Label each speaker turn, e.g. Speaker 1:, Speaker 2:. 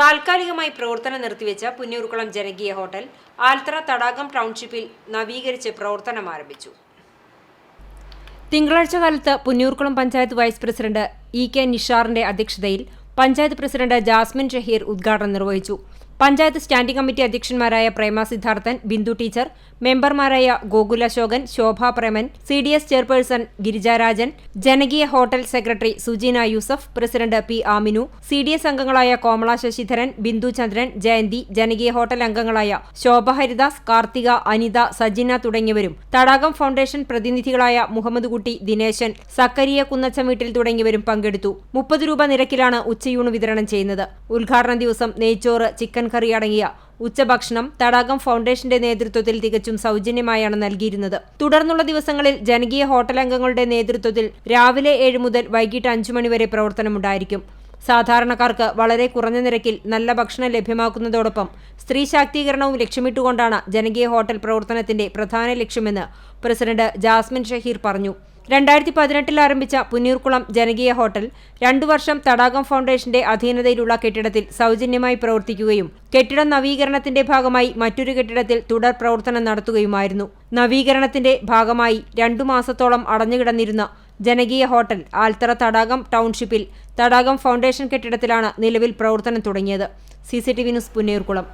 Speaker 1: താൽക്കാലികമായി പ്രവർത്തനം നിർത്തിവെച്ച പുന്നൂർക്കുളം ജനകീയ ഹോട്ടൽ ആൽത്തറ തടാകം ടൗൺഷിപ്പിൽ നവീകരിച്ച് പ്രവർത്തനം ആരംഭിച്ചു. തിങ്കളാഴ്ച കാലത്ത് Punnurkulam panchayat vice president E K നിഷാറിന്റെ അധ്യക്ഷതയിൽ പഞ്ചായത്ത് പ്രസിഡന്റ് ജാസ്മിൻ ഷഹീർ ഉദ്ഘാടനം നിർവഹിച്ചു. പഞ്ചായത്ത് സ്റ്റാൻഡിംഗ് കമ്മിറ്റി അധ്യക്ഷന്മാരായ പ്രേമ സിദ്ധാർത്ഥൻ ബിന്ദു ടീച്ചർ മെമ്പർമാരായ Gokula Ashokan Shobha Preman C D S chairperson Girijarajan ജനകീയ hotel secretary Sujeena Yusuf president P Aminu C D S അംഗങ്ങളായ കോമള ശശിധരൻ ബിന്ദു ചന്ദ്രൻ ജയന്തി ജനകീയ ഹോട്ടൽ അംഗങ്ങളായ ശോഭ ഹരിദാസ് കാർത്തിക അനിത സജിന തുടങ്ങിയവരും തടാകം ഫൗണ്ടേഷൻ പ്രതിനിധികളായ മുഹമ്മദ് കുട്ടി ദിനേശൻ സക്കരിയ കുന്നച്ചമീട്ടിൽ തുടങ്ങിയവരും പങ്കെടുത്തു. മുപ്പത് രൂപ നിരക്കിലാണ് ഉച്ചയൂണ് വിതരണം ചെയ്യുന്നത്. ഉദ്ഘാടന ദിവസം നെയ്ച്ചോറ് ചിക്കൻ കറി അടങ്ങിയ ഉച്ചഭക്ഷണം തടാകം ഫൗണ്ടേഷന്റെ നേതൃത്വത്തിൽ തികച്ചും സൗജന്യമായാണ് നൽകിയിരുന്നത്. തുടർന്നുള്ള ദിവസങ്ങളിൽ ജനകീയ ഹോട്ടൽ അംഗങ്ങളുടെ നേതൃത്വത്തിൽ രാവിലെ ഏഴ് മുതൽ വൈകിട്ട് അഞ്ചു മണിവരെ പ്രവർത്തനമുണ്ടായിരിക്കും. സാധാരണക്കാർക്ക് വളരെ കുറഞ്ഞ നിരക്കിൽ നല്ല ഭക്ഷണം ലഭ്യമാക്കുന്നതോടൊപ്പം സ്ത്രീ ശാക്തീകരണവും ലക്ഷ്യമിട്ടുകൊണ്ടാണ് ജനകീയ ഹോട്ടൽ പ്രവർത്തനത്തിന്റെ പ്രധാന ലക്ഷ്യമെന്ന് പ്രസിഡന്റ് ജാസ്മിൻ ഷഹീർ പറഞ്ഞു. രണ്ടായിരത്തി പതിനെട്ടിൽ ആരംഭിച്ച പുന്നീർക്കുളം ജനകീയ ഹോട്ടൽ രണ്ടു വർഷം തടാകം ഫൗണ്ടേഷന്റെ അധീനതയിലുള്ള കെട്ടിടത്തിൽ സൗജന്യമായി പ്രവർത്തിക്കുകയും കെട്ടിട നവീകരണത്തിന്റെ ഭാഗമായി മറ്റൊരു കെട്ടിടത്തിൽ തുടർ പ്രവർത്തനം നടത്തുകയുമായിരുന്നു. നവീകരണത്തിന്റെ ഭാഗമായി രണ്ടു മാസത്തോളം അടഞ്ഞുകിടന്നിരുന്ന ജനകീയ ഹോട്ടൽ ആൽത്തറ തടാകം ടൗൺഷിപ്പിൽ തടാകം ഫൗണ്ടേഷൻ കെട്ടിടത്തിലാണ് നിലവിൽ പ്രവർത്തനം തുടങ്ങിയത്. C C T V news Punnayurkulam